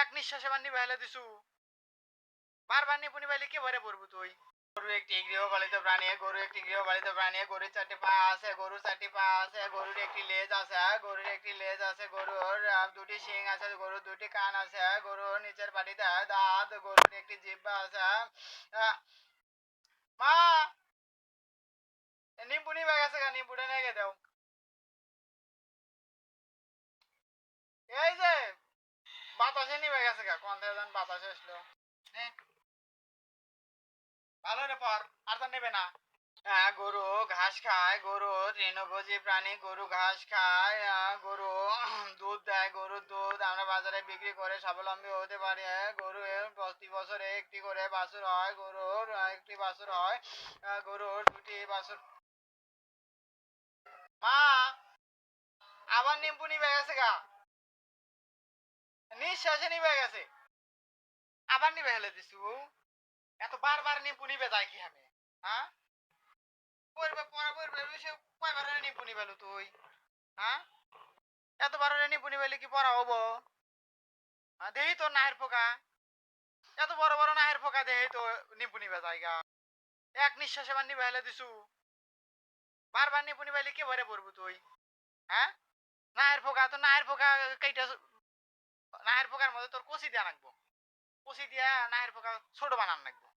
এক নিঃশ্বাসে বান্নি বেহেলে দিছু। বারবার নিপুনি বাইলে কে ভরে পড়ব তুই? গরু একটি গৃহপালিত প্রাণী, গরু একটি গৃহপালিত প্রাণী, গরুর চারটি পা আছে, গরুর চারটি পা আছে, গরুর একটি লেজ আছে, গরুর একটি লেজ আছে, গরুর দুটি শিং আছে, গরুর দুটি কান আছে, গরুর নিচের পাটিতে দাঁত, গরুর একটি জিব্বা আছে মা! নিম্পুনি ব্যাগ আছে গা নিম্পুটা নিয়ে দাও। এই যে বাতাসে নিবে গেছে গা, কোন থেকে বাতাসে আসলো। ভালো রে পর, আর তো নেবে না। হ্যাঁ গরু ঘাস খায়, গরু তৃণভোজী প্রাণী, গরু ঘাস খায় গরু দুধ দেয় গরুর দুধ আমরা বাজারে বিক্রি করে স্বাবলম্বী হতে পারি। গরু প্রতি বছরে একটি করে বাছুর হয় গরুর একটি বাছুর হয় গরুর দুটি বাছুর। মা, আবার নিম্পু নিবে গেছে গা। নিঃশ্বাসে নিবে গেছে। আবার নিবে হেলে দিছু এত বারবার নিম্পু নিবে যায় কি আমি হ্যাঁ পড়বে, পড়া পড়বে সে কয়বার নিম্পু নিবেলু তুই হ্যাঁ এত বার নিম্পু নিবেলে কি পড়া হব? দেহি তোর নাহের পোকা এত বড় বড় নাহের পোকা দেহি তো নিম্পু নিবে জায়গা এক নিঃশ্বাসে বার নিবে হেলে দিছু। বারবার নিম্পু নিবেলে কে ভরে পড়ব তুই হ্যাঁ নাহের পোকা তো নাহের পোকা কেইটা নাহের পোকার মধ্যে তোর কষি দিয়া রাখব। কষি দিয়া নাহের পোকা ছোট বানান লাগবো